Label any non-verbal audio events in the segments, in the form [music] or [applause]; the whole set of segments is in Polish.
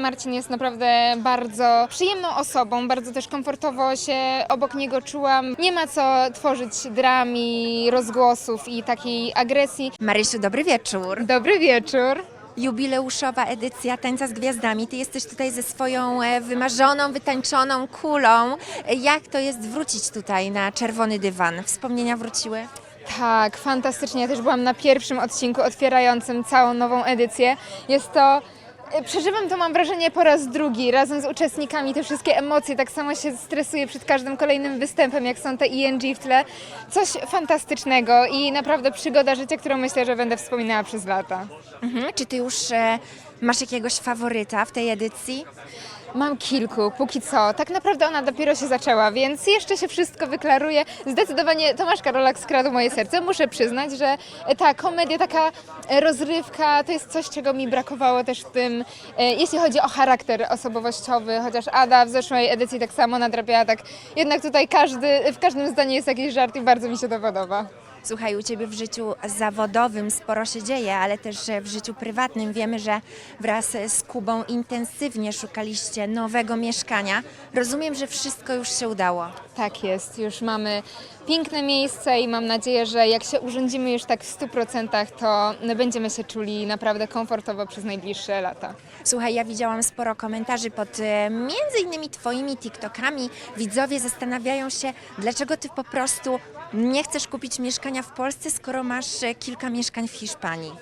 Marcin jest naprawdę bardzo przyjemną osobą, bardzo też komfortowo się obok niego czułam. Nie ma co tworzyć dram i rozgłosów i takiej agresji. Marysiu, dobry wieczór. Dobry wieczór. Jubileuszowa edycja Tańca z Gwiazdami. Ty jesteś tutaj ze swoją e, wymarzoną, wytańczoną kulą. Jak to jest wrócić tutaj na czerwony dywan? Wspomnienia wróciły? Tak, fantastycznie. Ja też byłam na pierwszym odcinku otwierającym całą nową edycję. Jest to. E, Przeżywam to, mam wrażenie, po raz drugi, razem z uczestnikami, te wszystkie emocje. Tak samo się stresuję przed każdym kolejnym występem, jak są te ING w tle. Coś fantastycznego i naprawdę przygoda życia, którą myślę, że będę wspominała przez lata. Mhm. Czy ty już e, masz jakiegoś faworyta w tej edycji? Mam kilku, póki co. Tak naprawdę ona dopiero się zaczęła, więc jeszcze się wszystko wyklaruje. Zdecydowanie Tomasz Karolak skradł moje serce. Muszę przyznać, że ta komedia, taka rozrywka, to jest coś, czego mi brakowało też w tym, e, jeśli chodzi o charakter osobowościowy, chociaż Ada w zeszłej edycji tak samo nadrabiała, tak jednak tutaj każdy, w każdym zdaniu jest jakiś żart i bardzo mi się to podoba. Słuchaj, u Ciebie w życiu zawodowym sporo się dzieje, ale też e, w życiu prywatnym wiemy, że wraz z Kubą intensywnie szukaliście nowego mieszkania. Rozumiem, że wszystko już się udało. Tak jest, już mamy piękne miejsce i mam nadzieję, że jak się urządzimy już tak w 100%, to będziemy się czuli naprawdę komfortowo przez najbliższe lata. Słuchaj, ja widziałam sporo komentarzy pod e, między innymi Twoimi TikTokami. Widzowie zastanawiają się, dlaczego Ty po prostu nie chcesz kupić mieszkania w Polsce, skoro masz e, kilka mieszkań w Hiszpanii.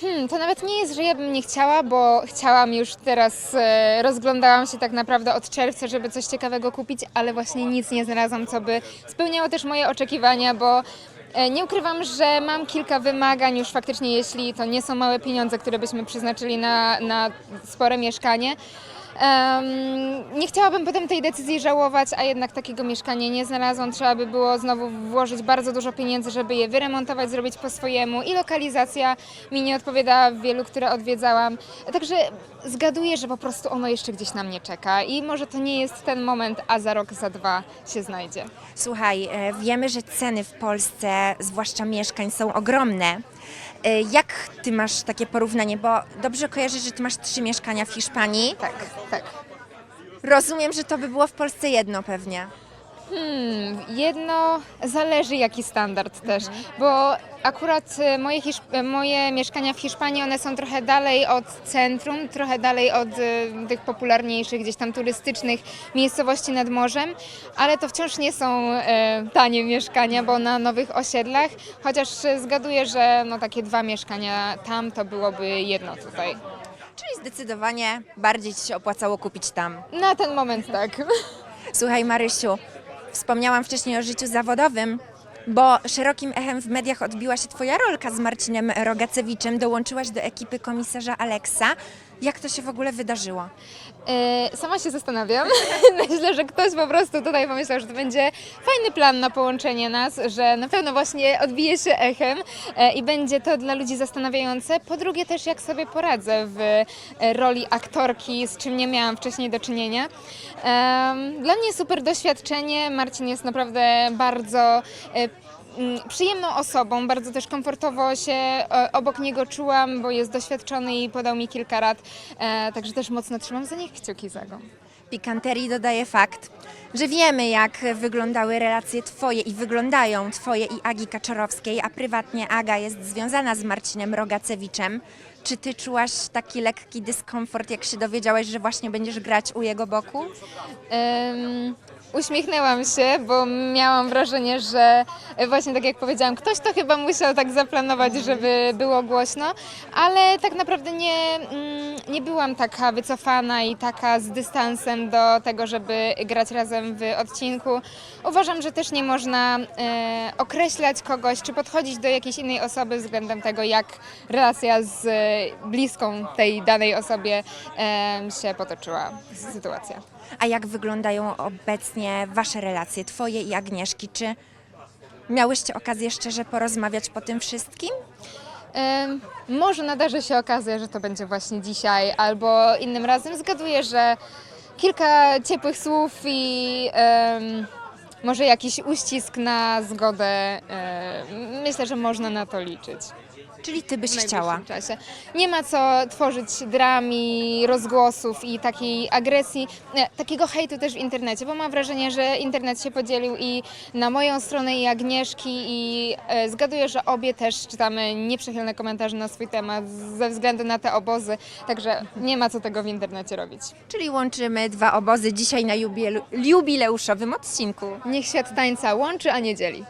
Hmm, to nawet nie jest, że ja bym nie chciała, bo chciałam już teraz, e, rozglądałam się tak naprawdę od czerwca, żeby coś ciekawego kupić, ale właśnie nic nie znalazłam, co by spełniało też moje oczekiwania, bo e, nie ukrywam, że mam kilka wymagań już faktycznie, jeśli to nie są małe pieniądze, które byśmy przeznaczyli na, na spore mieszkanie. Nie chciałabym potem tej decyzji żałować, a jednak takiego mieszkania nie znalazłam. Trzeba by było znowu włożyć bardzo dużo pieniędzy, żeby je wyremontować, zrobić po swojemu i lokalizacja mi nie odpowiadała w wielu, które odwiedzałam. Także zgaduję, że po prostu ono jeszcze gdzieś na mnie czeka i może to nie jest ten moment, a za rok, za dwa się znajdzie. Słuchaj, e, wiemy, że ceny w Polsce, zwłaszcza mieszkań, są ogromne. E, Jak Ty masz takie porównanie? Bo dobrze kojarzę, że Ty masz trzy mieszkania w Hiszpanii. Tak, tak. Rozumiem, że to by było w Polsce jedno pewnie. Hmm, jedno zależy jaki standard też, bo akurat e, moje, Hiszp- e, moje mieszkania w Hiszpanii, one są trochę dalej od centrum, trochę dalej od e, tych popularniejszych, gdzieś tam turystycznych miejscowości nad morzem, ale to wciąż nie są e, tanie mieszkania, bo na nowych osiedlach, chociaż e, zgaduję, że no, takie dwa mieszkania tam to byłoby jedno tutaj. Czyli zdecydowanie bardziej Ci się opłacało kupić tam. Na ten moment tak. Słuchaj, Marysiu, wspomniałam wcześniej o życiu zawodowym, bo szerokim echem w mediach odbiła się Twoja rolka z Marcinem Rogacewiczem. Dołączyłaś do ekipy komisarza Aleksa. Jak to się w ogóle wydarzyło? E, Sama się zastanawiam. [laughs] Myślę, że ktoś po prostu tutaj pomyślał, że to będzie fajny plan na połączenie nas, że na pewno właśnie odbije się echem e, i będzie to dla ludzi zastanawiające. Po drugie też jak sobie poradzę w e, roli aktorki, z czym nie miałam wcześniej do czynienia. Em, Dla mnie super doświadczenie. Marcin jest naprawdę bardzo e, przyjemną osobą, bardzo też komfortowo się e, obok niego czułam, bo jest doświadczony i podał mi kilka rad, e, także też mocno trzymam za nich kciuki za go. Pikanterii dodaje fakt, że wiemy, jak wyglądały relacje Twoje i wyglądają Twoje i Agi Kaczorowskiej, a prywatnie Aga jest związana z Marcinem Rogacewiczem. Czy Ty czułaś taki lekki dyskomfort, jak się dowiedziałaś, że właśnie będziesz grać u jego boku? Em, uśmiechnęłam się, bo miałam wrażenie, że e, właśnie tak jak powiedziałam, ktoś to chyba musiał tak zaplanować, żeby było głośno, ale tak naprawdę nie, mm, nie byłam taka wycofana i taka z dystansem do tego, żeby grać razem w odcinku. Uważam, że też nie można e, określać kogoś, czy podchodzić do jakiejś innej osoby względem tego, jak relacja z e, bliską tej danej osobie em, się potoczyła sytuacja. A jak wyglądają obecnie Wasze relacje, Twoje i Agnieszki? Czy miałyście okazję szczerze porozmawiać po tym wszystkim? Może nadarzy się okazja, że to będzie właśnie dzisiaj albo innym razem. Zgaduję, że kilka ciepłych słów i może jakiś uścisk na zgodę. myślę, że można na to liczyć. Czyli ty byś w chciała. najbliższym czasie. Nie ma co tworzyć drami, rozgłosów i takiej agresji, e, takiego hejtu też w internecie, bo mam wrażenie, że internet się podzielił i na moją stronę i Agnieszki i e, zgaduję, że obie też czytamy nieprzychylne komentarze na swój temat ze względu na te obozy, także nie ma co tego w internecie robić. Czyli łączymy dwa obozy dzisiaj na jubileuszowym odcinku. Niech świat tańca łączy, a nie dzieli.